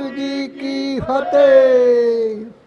Waheguru ji Ki Fateh.